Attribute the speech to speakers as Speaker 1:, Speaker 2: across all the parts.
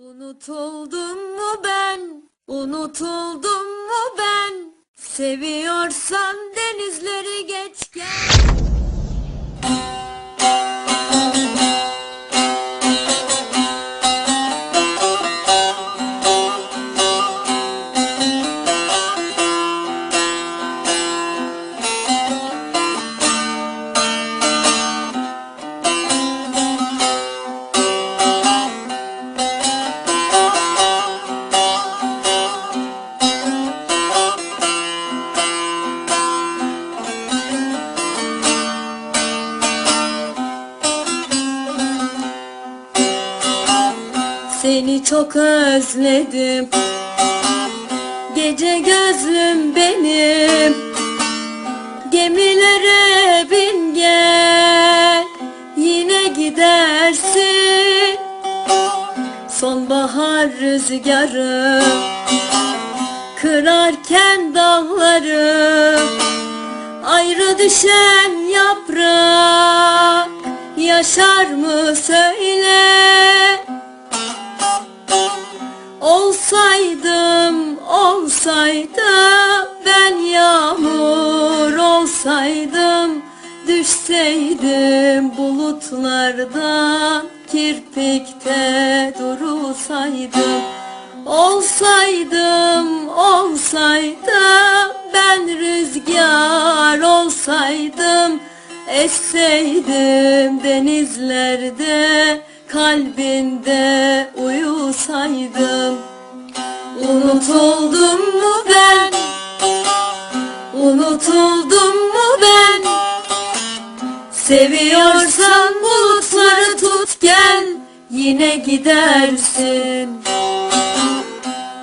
Speaker 1: Unutuldum mu ben? Unutuldum mu ben? Seviyorsan denizleri geç Seni çok özledim. Gece gözlüm benim. Gemilere bin gel Yine gidersin. Sonbahar rüzgarı Kırarken dağları Ayrı düşen yaprak. Yaşar mı söyle olsaydım ben yağmur olsaydım Düşseydim bulutlardan kirpikte durulsaydım. Olsaydım, olsaydım ben rüzgar olsaydım Esseydim denizlerde kalbinde uyusaydım Unutuldum mu ben? Unutuldum mu ben? Seviyorsan bulutları tut gel Yine gidersin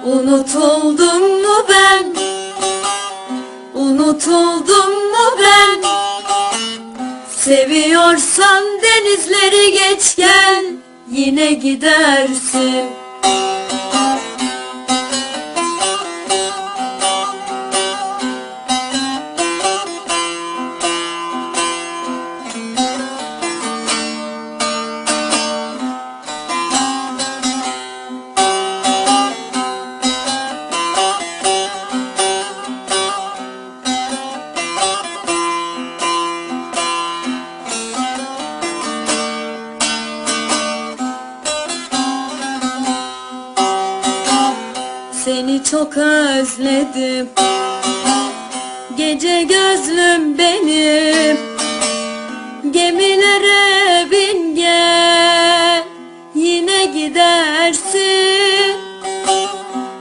Speaker 1: Unutuldum mu ben? Unutuldum mu ben? Seviyorsan denizleri geç gel Yine gidersin Seni çok özledim. Gece gözlüm benim. Gemilere bin gel Yine gidersin.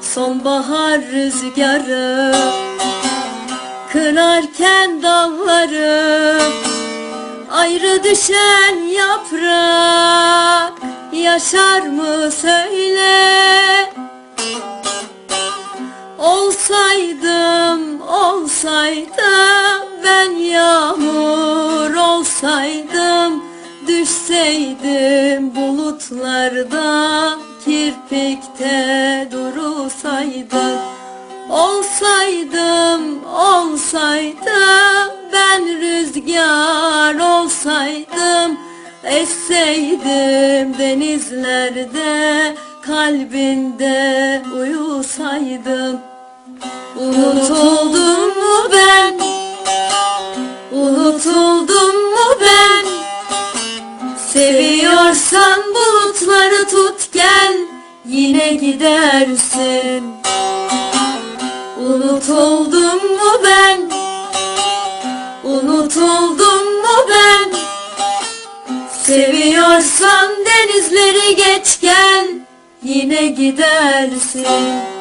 Speaker 1: Sonbahar rüzgarı Kırarken dalları Ayrı düşen yaprak Yaşar mı söyle olsaydım ben yağmur olsaydım Düşseydim bulutlarda kirpikte durulsaydım Olsaydım, olsaydım ben rüzgar olsaydım Esseydim denizlerde kalbinde uyusaydım Unutuldum? Unutuldum mu ben? Seviyorsan bulutları tut gel Yine gidersin Unutuldum mu ben? Unutuldum mu ben? Seviyorsan denizleri geç gel Yine gidersin